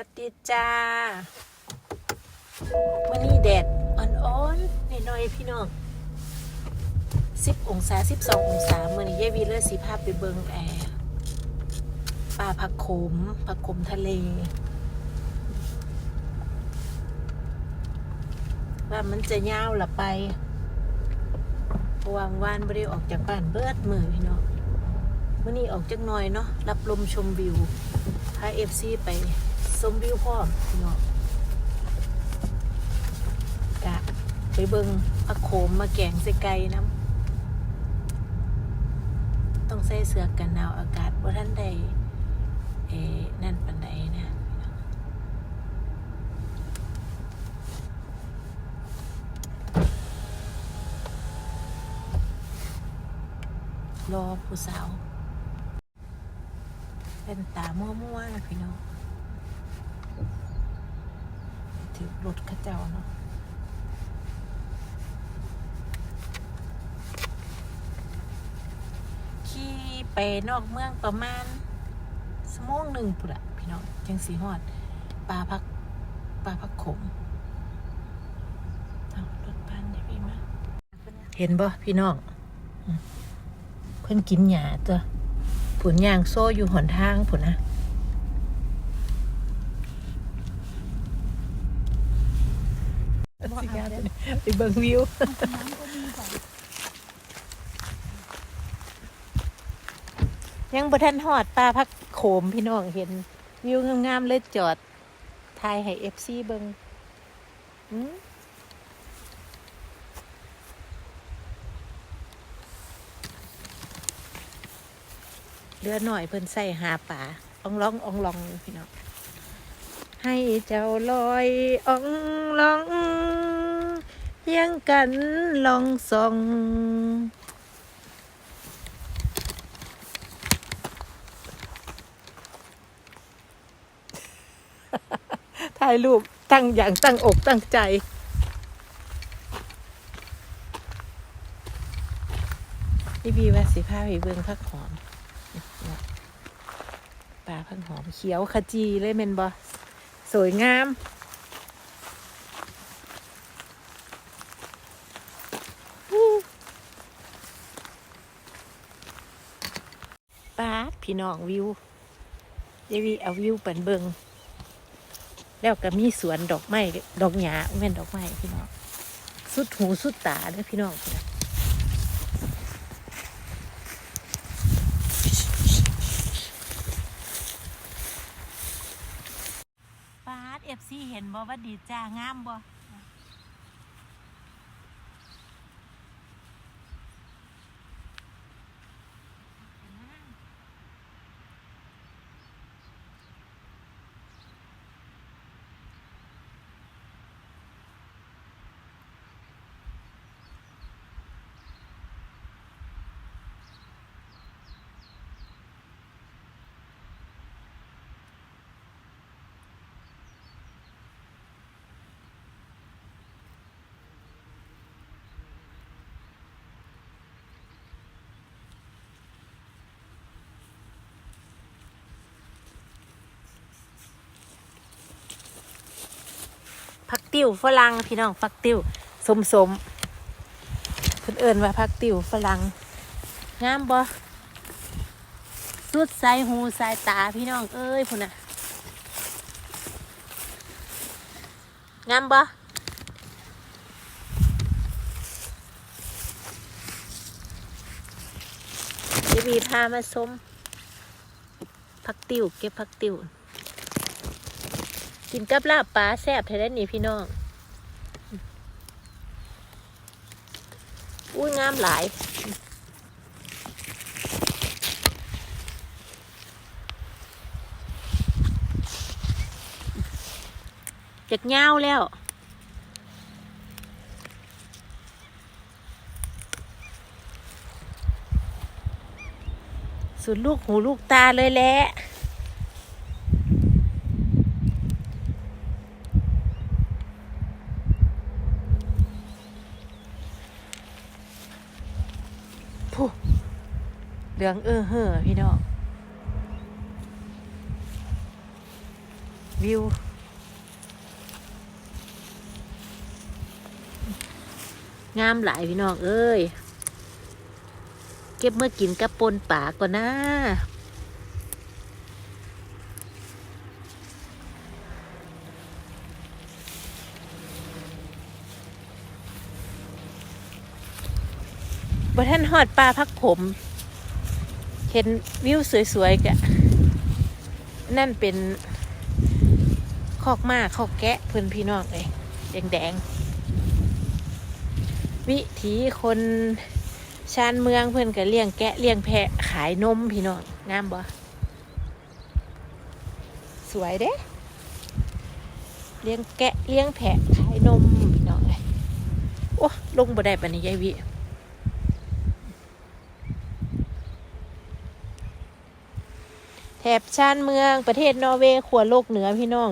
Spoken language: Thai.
วัสดีจ้าวันนี้แดดอ่อนๆหน่อยๆพี่น้องสิบองศาสิบสององศาเมื่อนี้ยายวีเลอร์สีภาพไปเบิงแอร์ป่าผักขมผักขมทะเล ว่ามันจะยาวละไปวางวานไม่ได้ออกจากบ้านเบิดมือพี่น้องมื่อนี้ออกจากน้อยเนาะรับลมชมวิวพาเอฟซีไป ชมวิวพร้อพี่น้องกะไปเบิงผักโขมมาแกงใส่ไก่น้ำต้องใส่เสื้อกันหนาวอากาศว่าท่านใดเออนั่นปันใดนะรอผู้สาวเป็นตามั่วๆนะพี่น้องถือ รถเข้าเจ้าเนาะขี่ไปนอกเมืองประมาณสมงหนึ่งปุ่นอะพี่น้องจังสีฮอดปลาพักปลาพักขมรถบ้านได้พี่มาเห็นบ่พี่น้องเพิ่นกินหญ้าตัวผุนยางโซ่อยู่หนทางผุนนะ ไปเบิ่งวิวยังบ่ทันหอดปลาพักโขมพี่น้องเห็น วิวงามๆเลยจอดถ่ายให้เอฟซีเบิ่งอืมเรือหน่อยเพิ่นใส่หาป่าอ่องร้องอ่องลองพี่น้องให้เจ้าลอยอ่องลอง ยังกันลองส่องถ่ายรูปตั้งอย่างตั้งอกตั้งใจพี่บีว่าสิพาไปเบิ่งพักหอมปลาพันหอมเขียวขจีเลยเมนบอสวยงาม ปาด พี่น้องวิวเดวีเอาวิวเปินเบิงแล้วก็มีสวนดอกไม้ดอกหญ้าแม่นดอกไม้พี่น้องสุดหูสุดตาเลยพี่น้องพุ่นน่ะปาดเอฟซีเห็นบ่ว่าดีจ้างามบ่ ติ้วฝรั่งพี่น้องผักติ้วสมสมเพิ่นเอิ้นว่าผักติ้วฝรั่งงามบ่สุดสายหูสายตาพี่น้องเอ้ยพุ่นน่ะงามบ่จะมีพามาสมผักติวเก็บผักติว กินกับลาบปลาแซ่บแท้ได้นี่พี่น้อง อุ้ยงามหลาย จากเงาแล้วสุดลูกหูลูกตาเลยแหละ ผู้เหลืองเออเห่อพี่น้องวิวงามหลายพี่น้องเอ้ย เก็บเมื่อกินกับปนป่าก่อนนะ บ่ท่านหอดปลาพักผมเห็นวิวสวยๆกะนั่นเป็นคอกม้าคอกแกะเพื่อนพี่น้องเองแดงๆ วิถีคนชานเมืองเพื่อนก็เลี้ยงแกะเลี้ยงแพะขายนมพี่น้องงามบ่สวยเด้เลี้ยงแกะเลี้ยงแพะขายนมพี่น้องเอ้ยโอ้ลงบ่ได้ปานนี้ยายวิ แถบชานเมืองประเทศนอร์เวย์ขวโลกเหนือพี่น้อง